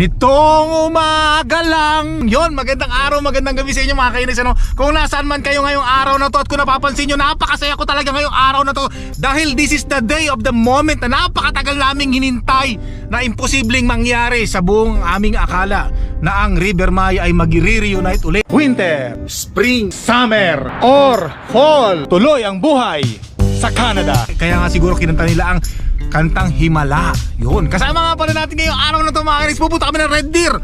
Nitong umaga lang. Yon, magandang araw, magandang gabi sa inyo mga kainis ano? Kung nasaan man kayo ngayong araw na to At kung napapansin nyo, napakasaya ko talaga ngayong araw na to. Dahil this is the day of the moment Na napakatagal naming hinintay Na imposibleng mangyari sa buong aming akala Na ang River Maya ay magre-reunite ulit. Winter, Spring, Summer, or Fall. Tuloy ang buhay sa Canada. Kaya nga siguro kinanta nila ang kantang Himala. Yun. Kasama nga pala natin ngayong araw na to mga kinis. Pupunta kami ng Red Deer.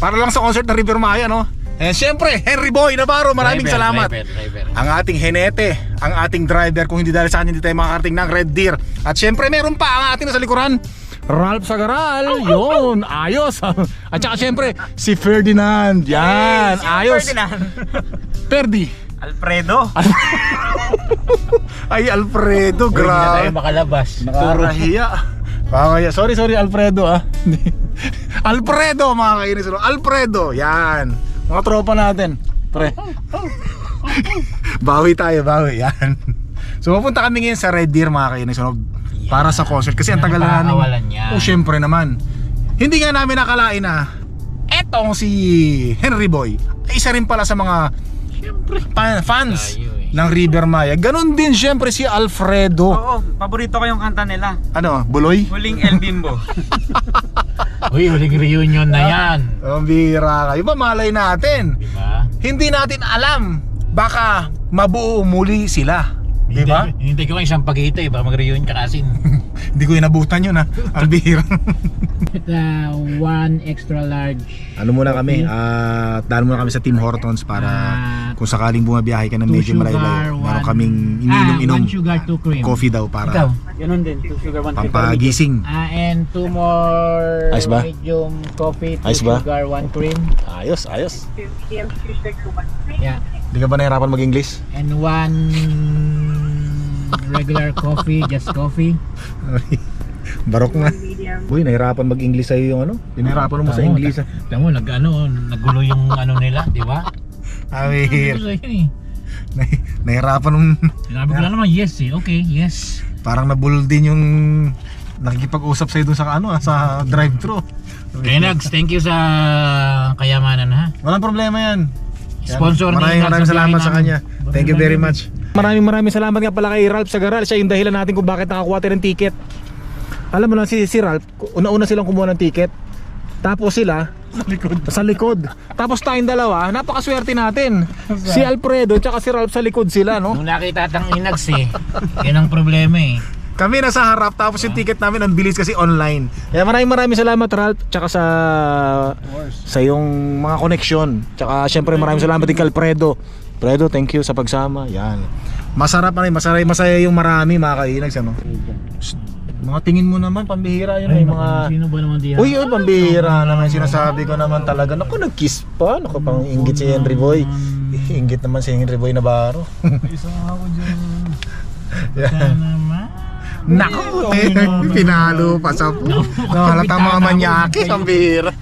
Para lang sa concert ng River Maya, no? And syempre, Henry Boy Navarro, maraming Driver, salamat. driver, driver. Ang ating henete, ang ating driver, kung hindi dahil sa atin, hindi tayo makakarating ng Red Deer. At syempre, meron pa ang ating nasa likuran. Ralph Sagaral, yun, ayos. At saka syempre, si Ferdinand, yan, ayos. Ferdi. Alfredo. Ay, Alfredo, Hindi na tayo grabe. makalabas. Nakakahiya. Nakakahiya. Sorry, sorry, Alfredo ah. Alfredo, mga kainis. ano? Alfredo, yan. Mga tropa natin. Pre. bawi tayo, bawi. Yan. So, pupunta kami ngayon sa Red Deer, mga kainis. ano, Para sa concert. Kasi ang tagal na Nakakawalan namin. yan. Oh, syempre naman. Hindi nga namin nakalain na etong si Henry Boy ay isa rin pala sa mga Siyempre. pa- fans Tayo eh. ng River Maya. Ganon din syempre si Alfredo. Oo, paborito ko yung kanta nila. Ano, Buloy? Huling El Bimbo. Uy, huling reunion na yan. Ang bira kayo. Ba malay natin? Di ba? Hindi natin alam. Baka mabuo muli sila. Di ba? Hindi ko nga isang pagkita eh. Baka mag-reunion ka kasin. Hindi ko inabutan yun ha. Ang bira. uh, one extra large. ano muna kami? Ah, daan muna kami sa Team Hortons para Ah, kung sakaling bumabiyahe ka ng medyo malayo-layo. Meron kaming Ah, iniinom-inom. one sugar, two cream. Coffee daw Ikaw. para Ganun din, two sugar, one cream. pampagising. Ah, and two more Ayos ba? medium coffee, two Ayos ba? sugar, one cream. Ayos, ayos. Yeah. Hindi ka ba nahirapan mag-English? And one regular coffee, just coffee. Barok na. Uy, nahirapan mag-English sa'yo yung ano? Pinahirapan mo sa English. ah. Alam mo, nag, ano, nagulo yung ano nila, di ba? Amir. Nagulo yun eh. Nah- Nahirapan nung Sinabi ko lang naman, yes eh. Okay, yes. parang nabul din yung nakikipag-usap sa'yo dun sa ano ah, sa drive-thru. Kaya Nags, thank you sa kayamanan ha. Walang problema yan. Yan. Sponsor ni Maraming Nags maraming sa salamat sa kanya. Thank you very much. Maraming maraming salamat nga pala kay Ralph Sagaral. Siya yung dahilan natin kung bakit nakakuha tayo ng ticket. Alam mo na si, si Ralph, una-una silang kumuha ng ticket. Tapos sila sa likod. Sa likod. Tapos tayong dalawa, napakaswerte natin. Si Alfredo tsaka si Ralph sa likod sila, no? Nung nakita tang inags eh, yun ang problema eh. Kami nasa harap tapos yung ticket namin ang bilis kasi online. Kaya maraming maraming salamat Ralph tsaka sa sa yung mga koneksyon. Tsaka syempre maraming salamat din kay Alfredo. Alfredo, thank you sa pagsama. Yan. Masarap na rin, masarap, masaya yung marami mga kainags ano. Shh, Mga tingin mo naman pambihira yun ay mga Sino ba naman di Uy, uy, pambihira naman sinasabi ko naman talaga. Naku, nag-kiss pa. Naku, pang inggit si Henry Boy. Inggit naman si Henry Boy Navarro. Isa ako dyan. Yan. naman. Naku, eh, pinalo pa sa po. No, halata mga manyaki, ang bihira.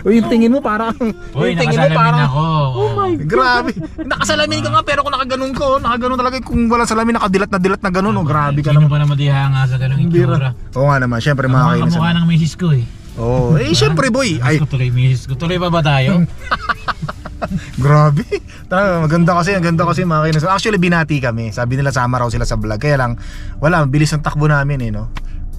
Uy, yung tingin mo parang, Uy, yung tingin mo nakasalamin parang, ako. Oh my grabe. Nakasalamin ka nga, pero kung nakaganon ko, nakaganon talaga, kung wala salamin, nakadilat na dilat na ganon, oh, grabe ka Sino naman. ba naman di hanga sa ganung Ang itsura? Oo nga naman, syempre mga Ang kainis. kamukha ng misis ko eh. Oo, eh syempre boy, ay, Ay. Ko tuloy misis ko. Tuloy pa ba tayo? Grabe. Talaga, maganda kasi, ang ganda kasi mga. Actually, binati kami. Sabi nila sama raw sila sa vlog. Kaya lang, wala, bilis ang takbo namin eh, no?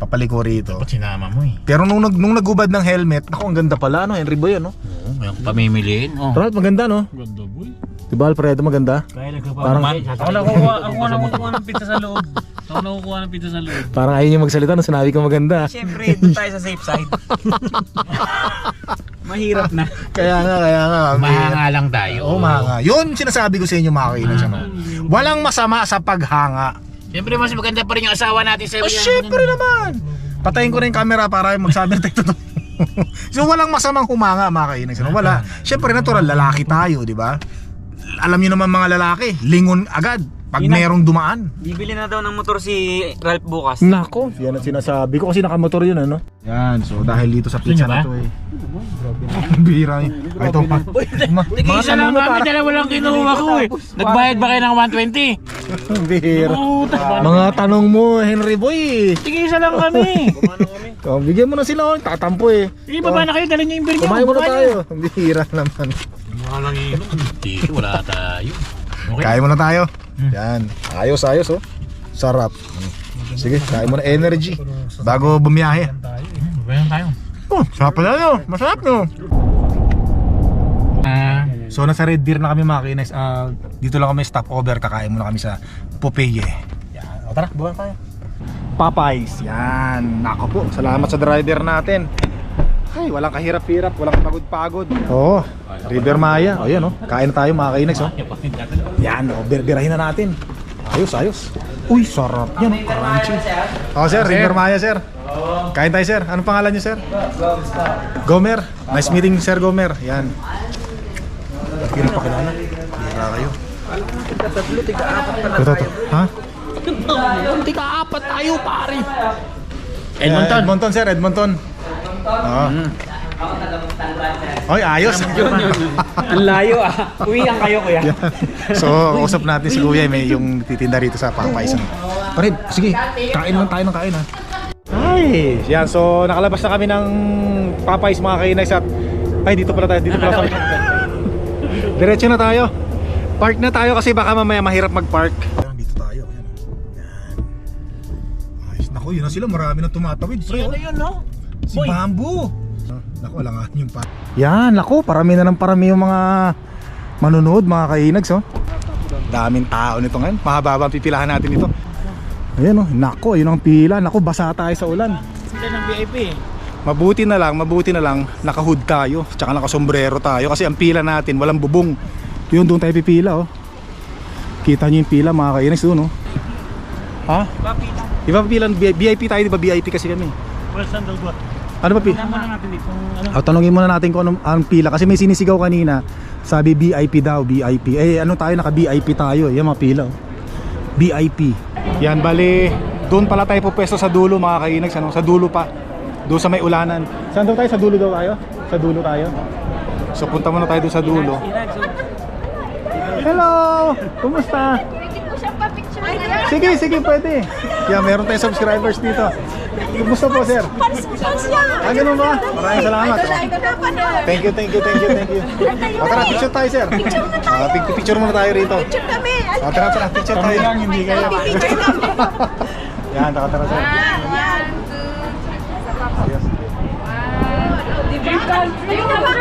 Papaliko rito. Ba't sinama mo eh? Pero nung, nag- nung nagubad ng helmet, naku, ang ganda pala, no? Henry Boy, ano? Oo, may akong pamimiliin. Oh. Ralph, maganda, no? Ganda boy. Diba, Alfredo, maganda? Kaya Parang- nagpapamimiliin. Ako nakukuha, ako nakukuha ng pizza sa loob. Ako nakukuha ng pizza sa loob. Parang ayaw niyo magsalita nung sinabi ko maganda. Siyempre, doon tayo sa safe side. Mahirap na. Kaya nga, kaya nga. Mahanga lang tayo. Oo, mahanga. Yun sinasabi ko sa inyo, mga kainis, ano? Walang masama sa paghanga. Siyempre mas maganda pa rin yung asawa natin sa Oh, syempre naman. Patayin ko na yung camera para magsabi na tayo totoo. so walang masamang humanga mga kainis. Ano? Wala. Syempre natural lalaki tayo, di ba? Alam niyo naman mga lalaki, lingon agad pag Ina- merong dumaan. Bibili na daw ng motor si Ralph bukas. Nako, yan ang sinasabi ko kasi nakamotor yun ano. Yan, so dahil dito sa pizza na ba? to eh. Bihira yun. Ay, ito pa. Tig-isa lang kami, dalawa lang kinuha ko eh. Nagbayad ba kayo ng 120? Bihira. Puta. Mga tanong mo, Henry Boy. Tig-isa lang kami. Oh, bigyan mo na sila, oh. tatampo eh. Sige, baba na kayo, dala niyo yung beer niyo. Kumain muna niyo. tayo. Hira naman. Mga lang. Hindi, wala tayo. Okay. Kain muna tayo. Yan. Ayos, ayos oh. Sarap. Sige, kain muna energy. Bago bumiyahe. Baba na tayo. Oh, sarap pala no. Masarap no. Ah, So nasa Red Deer na kami mga kines. Ah, dito lang kami stopover. Kakain muna kami sa Popeye. Yan. O tara, buwan tayo. Popeyes. Yan. Nako po. Salamat sa driver natin. Ay, walang kahirap-hirap, walang pagod-pagod. Oo. River Maya. O yan oh. Kain na tayo mga kainex oh. Yan oh, burgerahin na natin. Ayos, ayos. Uy, sarap yan oh. Crunchy. Oh, sir, River Maya, sir. Kain tayo, sir. Anong pangalan niyo, sir? Gomer. Nice meeting, Sir Gomer. Yan. Hindi na pakilala. Hira kayo. Ito, ito. Ha? tika-apat tayo, pare. Edmonton. Edmonton, sir. Edmonton. Oy, ayos. Ang layo ah. Uwian kayo kuya. Yan. so, usap natin si Kuya may yung titinda rito sa Popeyes. ano. Pare, sige, kain lang tayo ng kain ha. Ay, yan. So, nakalabas na kami ng Popeyes mga kainay at ay dito pala tayo, dito pala kami. Diretso na tayo. Park na tayo kasi baka mamaya mahirap mag-park. Ayan, dito tayo. Ayan. Yan. Ayos. Naku, yun na sila. Marami na tumatawid. Pre, Ano yun, no? Si Bamboo. Naku, alangan yung pa. Yan, naku, parami na ng parami yung mga manunood, mga kainags, oh. Daming tao nito ngayon. Mahaba ang pipilahan natin ito. Ayan, oh. Naku, yun ang pila. Naku, basa tayo sa ulan. Sila ng VIP eh. Mabuti na lang, mabuti na lang, nakahood tayo. Tsaka nakasombrero tayo. Kasi ang pila natin, walang bubong. Yun, doon tayo pipila, oh. Kita nyo yung pila, mga kainags, doon, oh. Ha? Di ba pila, VIP tayo, di ba? VIP kasi kami. Well, sandal ba? Ano ba pi? Natin dito. Ano? Oh, tanongin muna natin kung anong ang pila kasi may sinisigaw kanina. Sabi VIP daw, VIP. Eh ano tayo naka VIP tayo, eh, yung mga pila. oh. VIP. Yan bali, doon pala tayo pupwesto sa dulo mga kainags, ano, sa dulo pa. Doon sa may ulanan. Saan daw tayo? Sa dulo daw tayo? Sa dulo tayo. So punta muna tayo doon sa dulo. Hello! Kumusta? Sige, sige, pwede. Kaya meron tayong subscribers dito. Kumusta po, sir? Pans! Ah, ganun ba? Maraming salamat. Na na. Thank you, thank you, thank you, thank you. O tara, picture tayo, sir. Picture muna tayo. Ah, pic- picture muna tayo rito. Picture kami. O tara, tara, picture tayo. lang, hindi kayo. Kami. Yan, tara, tara, sir. One, two, Yes. Ayun na ba?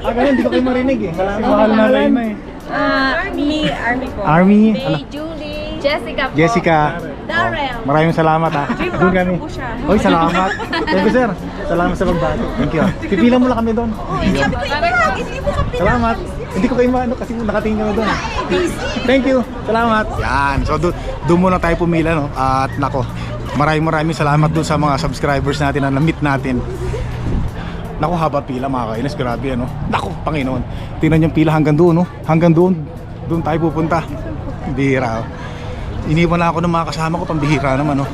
Ah, ganun, hindi ko kayo marinig eh. Wala mahal na rin na eh. Ah, me, Army po. Army, ano? Julie. Jessica po. Jessica. Darrell. Oh, maraming salamat ha. Doon kami. po siya. Oy, salamat. Thank you, sir. Salamat sa pagbati. Thank you. Pipila mo lang kami doon. Sabi ko, hindi hindi mo kami. Salamat. Hindi ko kayo maano kasi nakatingin kami doon. Thank you. Salamat. Yan. So doon doon muna tayo pumila no. At nako. Maraming maraming salamat doon sa mga subscribers natin na na-meet natin. Nako haba pila mga kainis, grabe ano. Nako, Panginoon. Tingnan yung pila hanggang doon no. Hanggang doon. Doon tayo pupunta. Bihira. oh. Iniwan na ako ng mga kasama ko, pambihira naman no.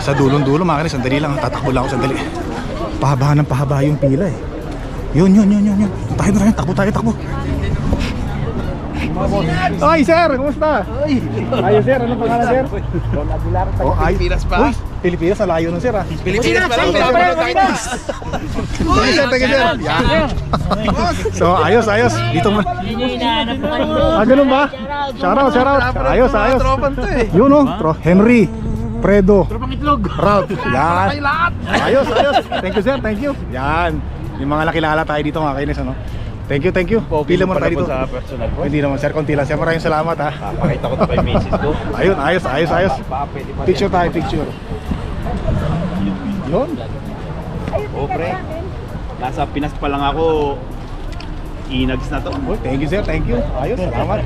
Sa dulong-dulo mga kainis, sandali lang, tatakbo lang ako sandali. Pahaba ng pahaba yung pila eh. Yun, yun, yun, yun, yun. Tayo na rin, takbo tayo, takbo. Ay, sir, kumusta? Ay, sir, ano pangalan sir? Don Aguilar, oh, ay, Pilipinas pa? Uy, Pilipinas, ang layo nun sir ah. Pilipinas pa lang, Pilipinas Uy, sir, taga sir. Yan. So, ayos, ayos. Dito mo. Ah, ganun ba? Shoutout, shoutout. Ayos, ayos. Yun oh, Tro- Henry, Fredo, Tropang itlog. Ralph. Yan. Ayos, ayos. Thank you, sir. Thank you. Yan. Yung mga nakilala tayo dito mga kainis, ano? Thank you, thank you. Pila mo na tayo dito. Sa personal hindi naman, sir. Konti lang, sir. Maraming salamat, ha. Pakita ko to kay misis ko. Ayun, ayos, ayos, ayos. Picture tayo, picture. Yun. Oh, pre. Nasa Pinas pa lang ako. Inags na to. Oh, thank you, sir. Thank you. Ayos, salamat.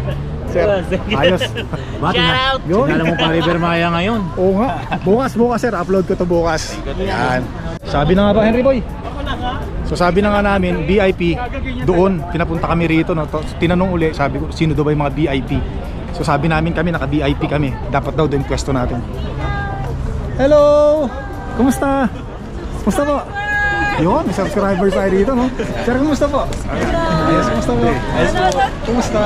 Sir, ayos. Shout out. Yun. Sinala mo pa River Maya ngayon. Oo nga. Bukas, bukas, sir. Upload ko to bukas. Yan. Sabi na nga ba, Henry Boy? So sabi na nga namin, VIP, doon, pinapunta kami rito. No? To- Tinanong uli, sabi ko, sino daw ba yung mga VIP? So sabi namin kami, naka-VIP kami. Dapat daw din pwesto natin. Hello! Kumusta? Kumusta po? Yun, may subscribers tayo dito, no? Sir, kumusta po? Ayos, kumusta po? Ayos po. Kumusta?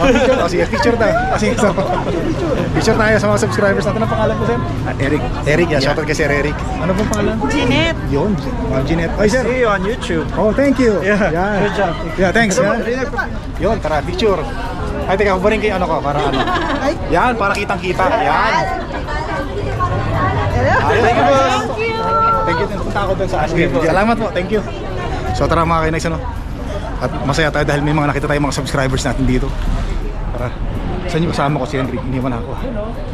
Oh, picture. Oh, sige, picture tayo. Oh, sige, so, picture tayo sa mga subscribers natin. Ang pangalan ko, sir? Ah, Eric. Eric, yeah. Shoutout kay Sir Eric. Ano pong pangalan? Jeanette. Yun. Oh, Jeanette. Oy, sir. See you on YouTube. Oh, thank you. Yeah, Yeah. good job. Yeah, thanks. Yeah. Yun, tara, picture. Ay, teka, hubarin kayo ano ko, para ano. Yan, para kitang-kita. Yan. Thank you, boss. Thank you din. Punta ako doon sa Ashby. Salamat po, thank you. So tara mga kainex, ano? At masaya tayo dahil may mga nakita tayong mga subscribers natin dito. Tara. Saan yung kasama ko si Henry? Iniwan ako.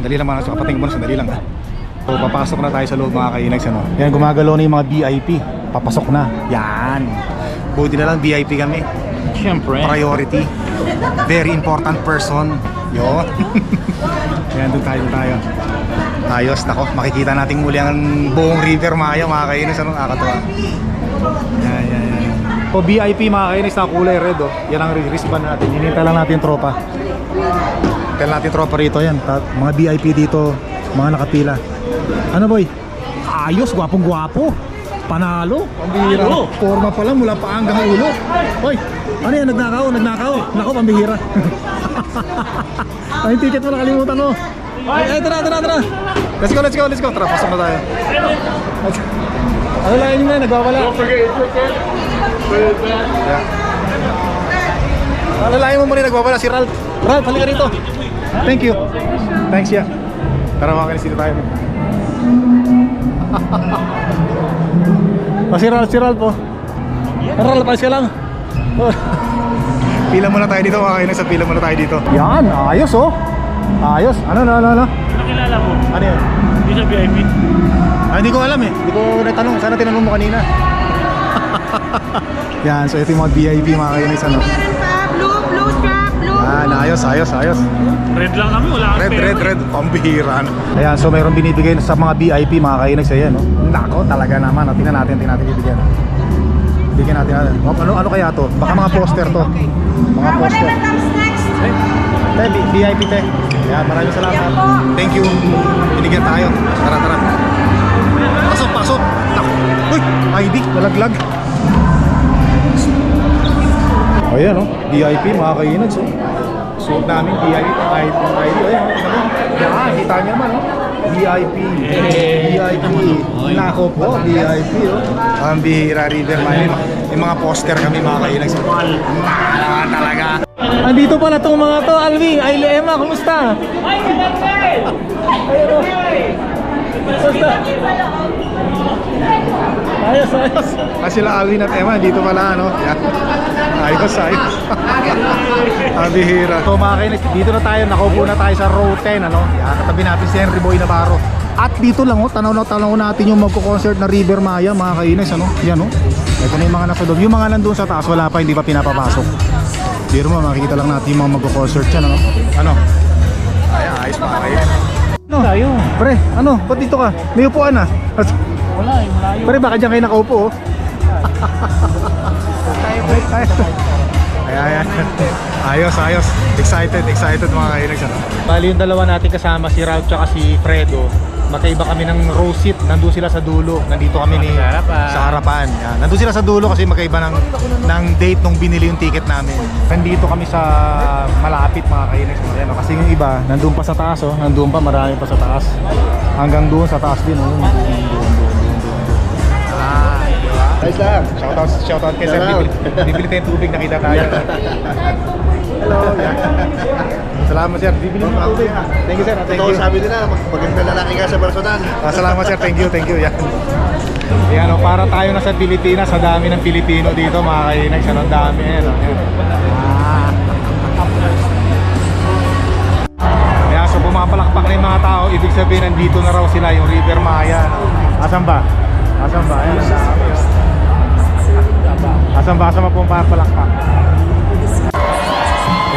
Dali lang mga sa kapating mo, sandali lang ha. So papasok na tayo sa loob mga kainex, ano? Yan, gumagalaw na yung mga VIP. Papasok na. Yan. Buti na lang VIP kami. Siyempre. Priority. Very important person. Yun. Yan, doon tayo, doon tayo. Ayos, nako, makikita natin muli ang buong River Maya, mga kainis, ano, nakakatawa. Yan, yan, yan. O VIP, mga kainis, na kulay red, oh. Yan ang wristband natin. Hinintay lang natin yung tropa. Hinintay natin tropa rito, yan. Ta- mga VIP dito, mga nakapila. Ano, boy? Ayos, gwapong gwapo. Panalo. Ang bihira. Forma pa lang mula pa hanggang ulo. Hoy, ano yan? Nagnakaw, nagnakaw. Nako, pambihira. Ay, ticket mo nakalimutan mo. Ay, ay, tara, tara, tara. Let's go, let's go, let's go. Tara, pasok na tayo. Ano lang yun na, nagwawala. Don't forget your ticket. Yeah. Alalayan mo muna nagwawala si Ralph. Ralph, halika rito. Thank you. Thanks, yeah. Tara, mga kanisito tayo. O si Ralph, si Ralph po. Ralph, palis ka lang. Oh. pila muna tayo dito, mga kainis. Pila muna tayo dito. Yan, ayos oh. Ayos. Ano, ano, ano, ano? Nakilala mo? Ano yan? Hindi sa VIP. Ah, hindi ko alam eh. Hindi ko natanong. Sana tinanong mo kanina. yan, so ito yung mga VIP, mga kainis. Ano? Blue, blue strap, blue. Yan, ayos, ayos, ayos. Red lang kami, wala kang Red, pera. red, red. Pambihira. no? Ayan, so mayroong binibigay sa mga VIP, mga kainis. Ayan, no? Nako, talaga naman. Tingnan natin, tingnan natin bibigyan. Bigyan natin. Ano, ano, ano kaya to? Baka mga poster to. Mga poster. comes next. Te, B- VIP te. Yan, maraming salamat. Thank you. Binigyan tayo. Tara, tara. Pasok, pasok. Uy, ID, nalaglag. O yan, oh. VIP, mga kainags, oh. Suot namin, VIP, ID, ID. Ayan, ano? Yan, kita niyo naman, oh. VIP. VIP. Nako po, VIP, oh. Ang bihira, River Mine. May mga poster kami, mga kainags. Mahal talaga. Andito pala tong mga to, Alvin, Ay, Emma, kumusta? Ay, Ayun o. Kumusta? Ayos, ayos. Ah, sila Alvin at Emma, dito pala, ano? Yan. Ayos, ayos. Ang bihira. So, mga kainis, dito na tayo, nakaupo na tayo sa row 10, ano? Yan, katabi natin si Henry Boy Navarro. At dito lang, oh, tanaw na tanaw natin yung magko-concert na River Maya, mga kainis, ano? Yan, oh. Ito na yung mga nasa loob. Yung mga nandun sa taas, wala pa, hindi pa pinapapasok. Biro mo, makikita lang natin yung mga magko-concert yan, ano? Ano? Ay, ayos mga kainis. Ano? Tayo. Pre, ano? Ba't dito ka? May upuan na. Wala eh, malayo. Pre, baka dyan kayo nakaupo, oh. Ayan, ayan. Ayos, ayos. Excited, excited mga. Ano? Bali yung dalawa natin kasama, si Ralph tsaka si Fredo. Magkaiba kami ng row seat. Nandun sila sa dulo. Nandito kami ni, Sa harapan. sa harapan. Yan. Nandun sila sa dulo kasi magkaiba ng, ng date nung binili yung ticket namin. Nandito kami sa malapit mga kainex. Ayan, oh. Kasi yung iba, nandun pa sa taas. Oh. Nandun pa, marami pa sa taas. Hanggang doon sa taas din. Oh. Doon, doon, doon, doon, doon, doon. Ah, di ba? Ayos lang. Shoutout, shoutout kay Sir. Bibili, bibili tayong tubig, nakita tayo. Hello. Salamat sir. Bibili mo ng tubig. Thank you sir. Thank you. sabi nila, maganda lalaki ka sa personal. Ah, salamat sir. Thank you, thank you. Yan. Yan, oh, para tayo na sa Pilipinas, sa dami ng Pilipino dito, mga kainag, sa ang dami. Ayan, oh. Ah. Kaya so pumapalakpak na yung mga tao, ibig sabihin nandito na raw sila, yung River Maya. no? Asan ba? Asan ba? Ayan, ang dami. Asan ba? Asan ba pumapalakpak?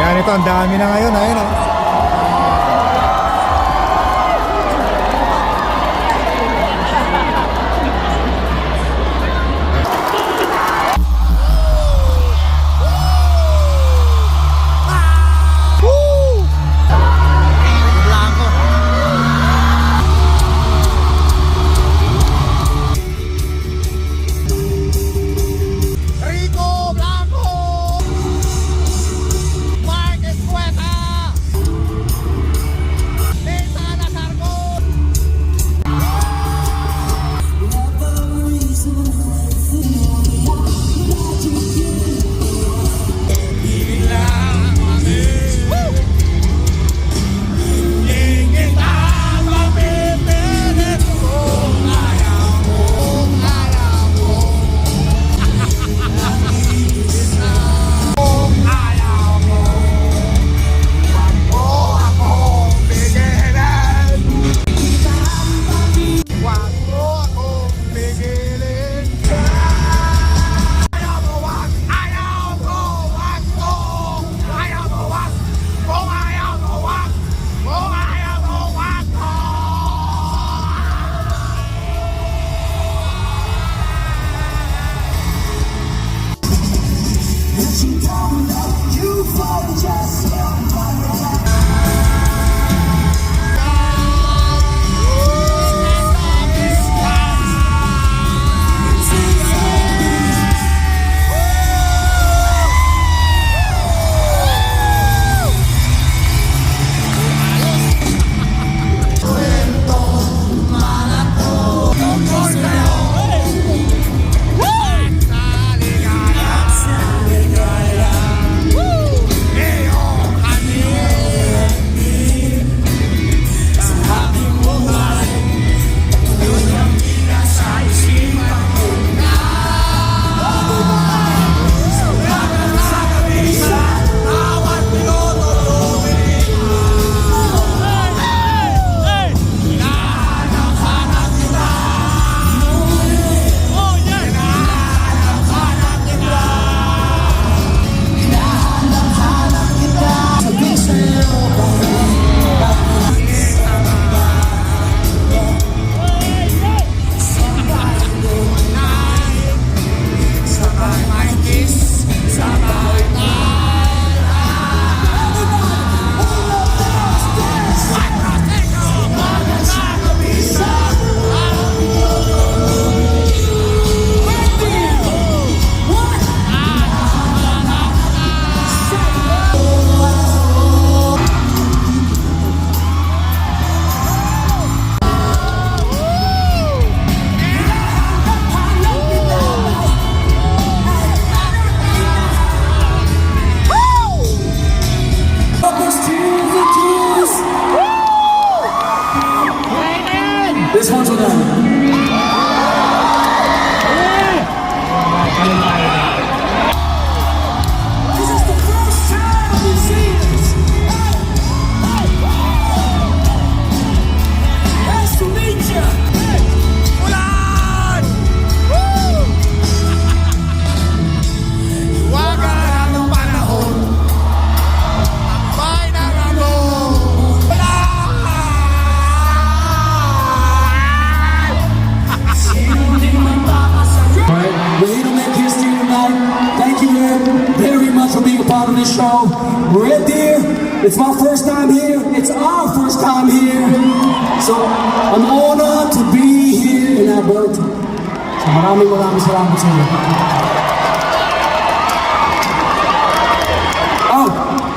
Yan, ito, ang dami na ngayon. Ayun, oh.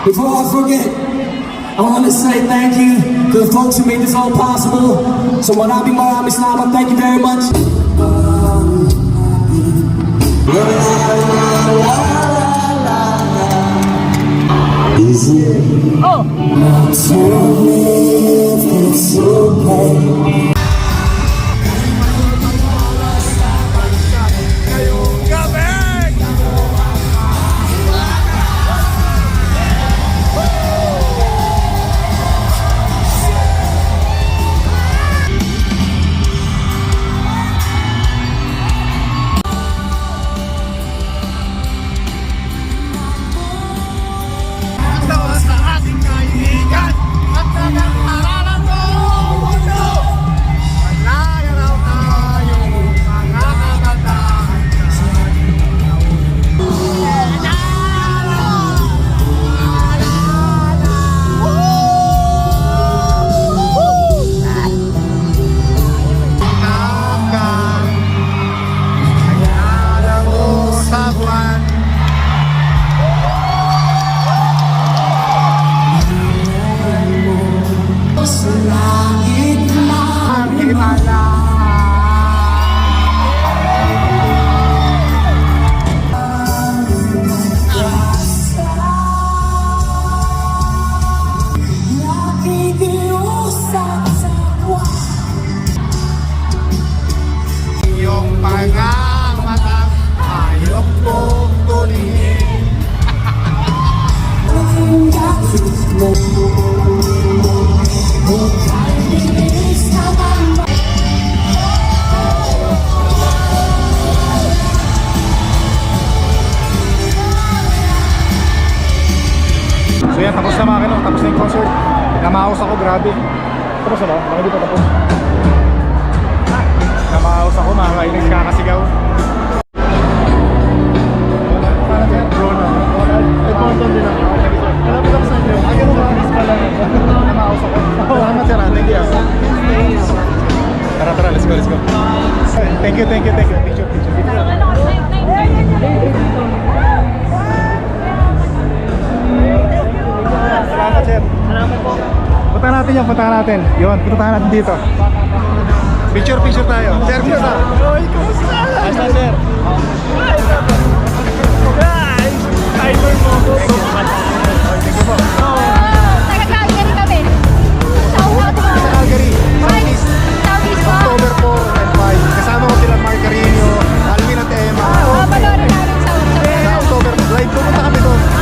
Before I forget, I want to say thank you to the folks who made this all possible. So maraming maraming salamat. Thank you very much. Is it? Oh. Not so if it's okay. At Salamat sir, ah. thank you. Tara, tara, let's go, let's go. Thank you, thank you, thank you. Picture, picture, picture. Salamat sir. Salamat po. Punta natin yan, punta natin. Yun, punta natin dito. Picture, picture tayo. Sir, kumusta? Oy, kumusta? Basta sir. Timer mo. Thank you. Thank you po. Taga-Calgary kami. Shout out Sa mga Calgary, Southeast. Southeast po. October 4 and 5. Kasama ko sila Mark Carino, Alvin at Emma. Ah, panoorin namin sa Sa October, live pumunta kami doon.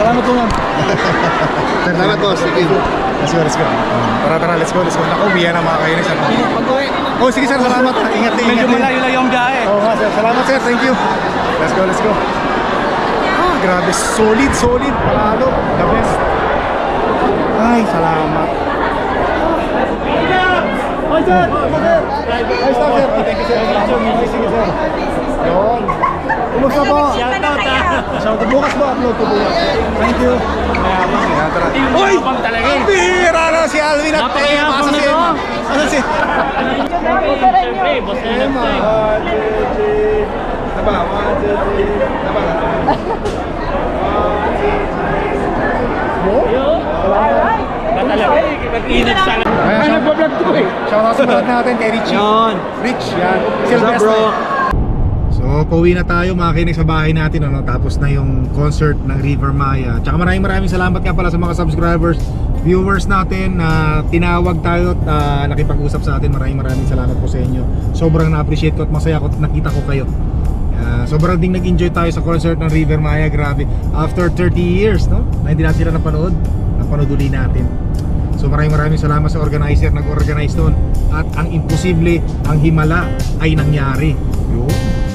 Salamat. Po. Ma'am. Salamat po, sige. Let's go, let's go. Tara, tara, let's go, let's go. Naku, uwi na mga kainis. Ano? Oh, sige sir, salamat. Ingat, ingat. Medyo din. malayo-layo ang biyahe. Oo nga sir, salamat sir, thank you. Let's go, let's go. Ah, grabe, solid, solid. Panalo, the best. Ay, salamat. Hi sir! Hi sir! sir. Thank you sir. Sige sir. Yun. Kumusta po? Shoutout ah. Shout bukas ba upload ko bukas? Thank you. Uy! Ang bihira na si Alvin at Napakayabang Pasa si. Emma. Ano si? Siyempre, boss na lang Emma. tayo. One, two, three. Naba, one, two, three. Naba, Talaga eh. Nag-init sa lang. Ayan, Ay, shout- nagbablog vlog natin kay Richie. Yun. Rich, yan. Up, bro? So, So, pauwi na tayo mga kinig sa bahay natin ano, tapos na yung concert ng River Maya. Tsaka maraming maraming salamat nga pala sa mga subscribers, viewers natin na tinawag tayo at ah, nakipag-usap sa atin. Maraming maraming salamat po sa inyo. Sobrang na-appreciate ko at masaya ko at nakita ko kayo. Ah, sobrang ding nag-enjoy tayo sa concert ng River Maya, grabe. After 30 years, no? Na hindi natin sila napanood, napanood uli natin. So maraming maraming salamat sa organizer, nag-organize doon. At ang imposible, ang himala ay nangyari. Yun.